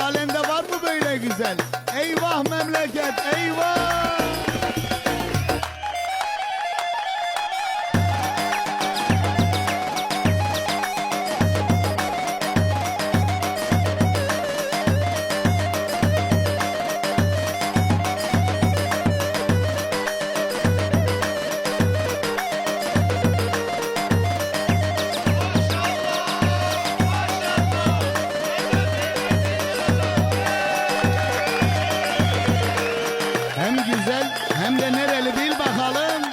Sülalende var mı böyle güzel? Eyvah memleket eyvah! de nereli bil bakalım.